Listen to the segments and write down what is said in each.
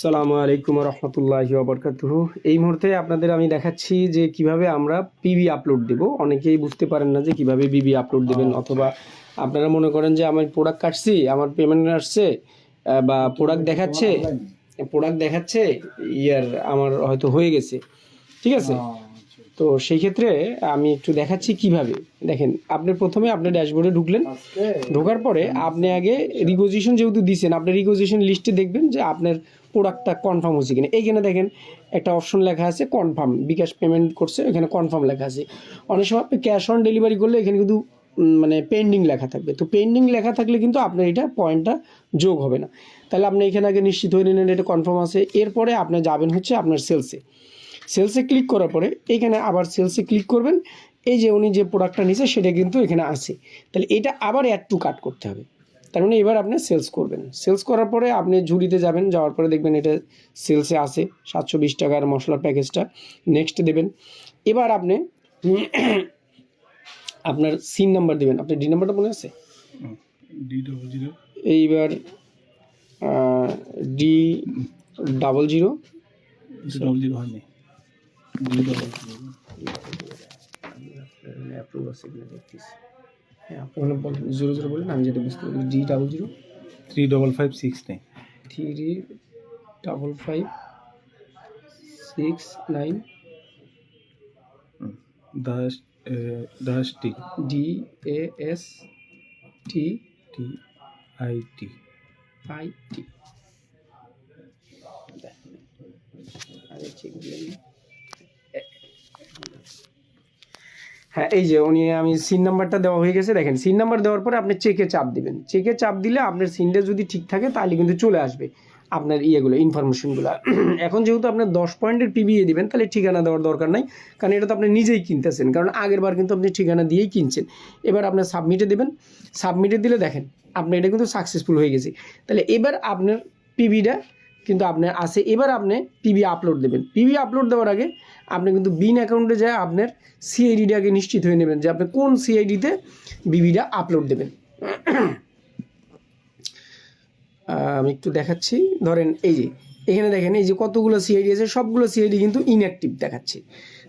সালামু আলাইকুম রহমতুল্লাহ বরকাতুহ এই মুহূর্তে আপনাদের আমি দেখাচ্ছি যে কীভাবে আমরা পিবি আপলোড দেব। অনেকেই বুঝতে পারেন না যে কীভাবে বিবি আপলোড দেবেন অথবা আপনারা মনে করেন যে আমার প্রোডাক্ট কাটছি, আমার পেমেন্ট আসছে বা প্রোডাক্ট দেখাচ্ছে প্রোডাক্ট দেখাচ্ছে, ইয়ার আমার হয়তো হয়ে গেছে। ঠিক আছে? তো সেই ক্ষেত্রে আমি একটু দেখাচ্ছি কীভাবে। দেখেন আপনি প্রথমে আপনার ড্যাশবোর্ডে ঢুকলেন। ঢোকার পরে আপনি আগে রিকোজিশন যেহেতু দিছেন আপনি রিকোজিশন লিস্টে দেখবেন যে আপনার প্রোডাক্টটা কনফার্ম হচ্ছে কিনা। এইখানে দেখেন একটা অপশন লেখা আছে কনফার্ম বিকাশ পেমেন্ট করছে এখানে কনফার্ম লেখা আছে। অনেক সময় আপনি ক্যাশ অন ডেলিভারি করলে এখানে কিন্তু মানে পেন্ডিং লেখা থাকবে। তো পেন্ডিং লেখা থাকলে কিন্তু আপনার এটা পয়েন্টটা যোগ হবে না। তাহলে আপনি এখানে আগে নিশ্চিত হয়ে নিলেন এটা কনফার্ম আছে। এরপরে আপনি যাবেন হচ্ছে আপনার সেলসে সেলসে ক্লিক করার পরে এখানে আবার সেলসে ক্লিক করবেন। এই যে উনি যে প্রোডাক্টটা নিছে সেটা কিন্তু এখানে আছে। তাহলে এটা আবার অ্যাড টু কাট করতে হবে। তার মানে এবার আপনি সেলস করবেন। সেলস করার পরে আপনি ঝুড়িতে যাবেন যাওয়ার পরে দেখবেন এটা সেলসে আছে। সাতশো বিশ টাকার মশলার প্যাকেজটা নেক্সট দেবেন। এবার আপনি আপনার সিন নাম্বার দেবেন। আপনার ডি নাম্বারটা মনে আছে? এইবার D double zero double zero হয়নি। অ্যাপ্রুভ আছে কিনা দেখতেছি হ্যাঁ জিরো জিরো বলেন আমি যেটা বুঝতে পারি D double zero three double five six nine three double five six nine Das Das T D A S T T I T I T আগে চেক নিই। হ্যাঁ এই যে উনি, আমি সিন নাম্বারটা দেওয়া হয়ে গেছে, দেখেন সিন নাম্বার দেওয়ার পরে আপনি চেকে চাপ দিবেন। চেকে চাপ দিলে আপনার সিনটা যদি ঠিক থাকে, তাহলে কিন্তু চলে আসবে আপনার ইয়েগুলো ইনফরমেশনগুলো এখন যেহেতু আপনার দশ পয়েন্টের পিবিএ দিবেন, তাহলে ঠিকানা দেওয়ার দরকার নাই, কারণ এটা তো আপনি নিজেই কিনতেছেন, কারণ আগের বার কিন্তু আপনি ঠিকানা দিয়েই কিনছেন। এবার আপনার সাবমিটে দেবেন সাবমিটে দিলে দেখেন, আপনার এটা কিন্তু সাকসেসফুল হয়ে গেছে। তাহলে এবার আপনার পিবিটা কিন্তু আপনার আসে, এবার আপনি পিবি আপলোড দেবেন। পিবি আপলোড দেওয়ার আগে আপনি কিন্তু বিন অ্যাকাউন্টে যায় আপনার সিআইডিটাকে নিশ্চিত হয়ে নেবেন যে আপনি কোন সিআইডিতে বিবিটা আপলোড দেবেন। আমি একটু দেখাচ্ছি। ধরেন এই যে, এখানে দেখেন এই যে কতগুলো সিআইডি আছে, সবগুলো সিআইডি কিন্তু ইনঅ্যাক্টিভ দেখাচ্ছে।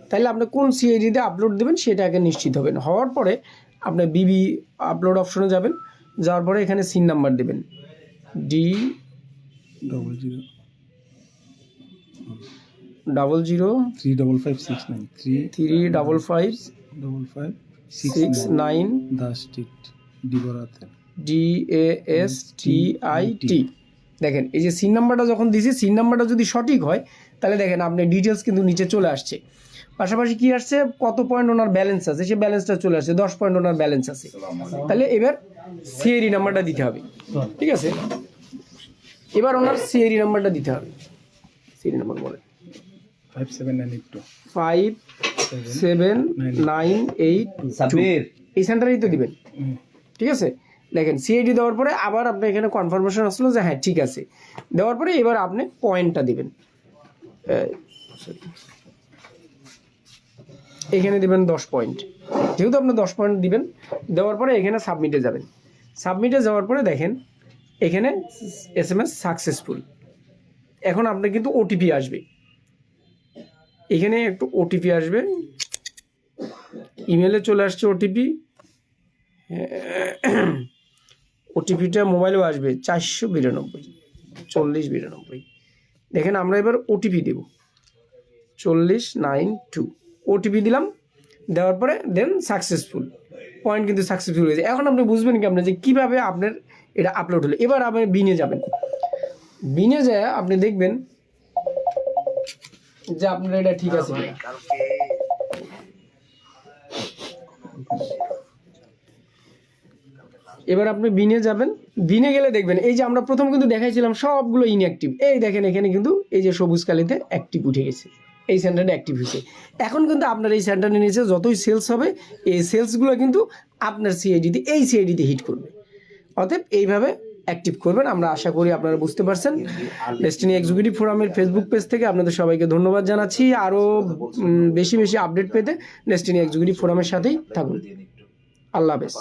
তাহলে আপনি কোন সিআইডিতে আপলোড দেবেন সেটা আগে নিশ্চিত হবেন। হওয়ার পরে আপনি বিবি আপলোড অপশনে যাবেন, যাওয়ার পরে এখানে সিন নাম্বার দেবেন। D double zero double zero three double five six nine three three double five double five six six nine nine Das T D A S T I T দেখেন এই যে সিন নাম্বারটা যখন দিছি সিন নাম্বারটা যদি সঠিক হয় তাহলে দেখেন আপনার ডিটেলস কিন্তু নিচে চলে আসছে। পাশাপাশি কি আসছে? কত পয়েন্ট ওনার ব্যালেন্স আছে? সেই ব্যালেন্সটা চলে আসছে দশ পয়েন্ট ওনার ব্যালেন্স আছে। তাহলে এবার সিএরি নাম্বারটা দিতে হবে। ঠিক আছে? এবার ওনার সিএরি নাম্বারটা দিতে হবে। সিএরি নাম্বার বলে। Five seven nine eight two five seven nine eight এই সেন্টারেই তো দিবেন। ঠিক আছে? দেখেন সিআইডি দেওয়ার পরে আবার আপনি এখানে কনফার্মেশন আসলো যে হ্যাঁ ঠিক আছে। দেওয়ার পরে এবার আপনি পয়েন্টটা দিবেন। এখানে দিবেন দশ পয়েন্ট যেহেতু আপনি দশ পয়েন্ট দিবেন দেওয়ার পরে এখানে সাবমিটে যাবেন। সাবমিটে যাওয়ার পরে দেখেন এখানে এস এম এস সাকসেসফুল এখন আপনার কিন্তু ওটিপি আসবে। এখানে একটু ওটিপি আসবে। ইমেলে চলে আসছে ওটিপি ওটিপিটা মোবাইলেও আসবে চারশো বিরানব্বই, চল্লিশ বিরানব্বই। দেখেন আমরা এবার ওটিপি দেব। চল্লিশ নাইন টু। ওটিপি দিলাম, দেওয়ার পরে দেন সাকসেসফুল পয়েন্ট কিন্তু সাকসেসফুল হয়েছে এখন আপনি বুঝবেন কি আপনার যে কীভাবে আপনার এটা আপলোড হলো। এবার আপনি বিনে যাবেন। বিনে যায় আপনি দেখবেন যে আপনার এটা ঠিক আছে এবার আপনি বিনে যাবেন। বিনে গেলে দেখবেন, এই যে আমরা প্রথম কিন্তু দেখাইছিলাম সবগুলো ইনঅ্যাক্টিভ এই দেখেন, এখানে কিন্তু এই যে সবুজ কালিতে অ্যাক্টিভ উঠে গেছে। এই সেন্টারটা অ্যাক্টিভ হয়েছে। এখন কিন্তু আপনার এই সেন্টারের নিচে যতই সেলস হবে, এই সেলসগুলো কিন্তু আপনার সিআইডিতে এই সিআইডিতে হিট করবে। অতএব এইভাবে অ্যাক্টিভ করবেন। আমরা আশা করি আপনারা বুঝতে পারছেন। ডেস্টিনি এক্সিকিউটিভ ফোরামের ফেসবুক পেজ থেকে আপনাদের সবাইকে ধন্যবাদ জানাচ্ছি। আরও বেশি বেশি আপডেট পেতে ডেস্টিনি এক্সিকিউটিভ ফোরামের সাথেই থাকুন। আল্লাহ হাফেজ।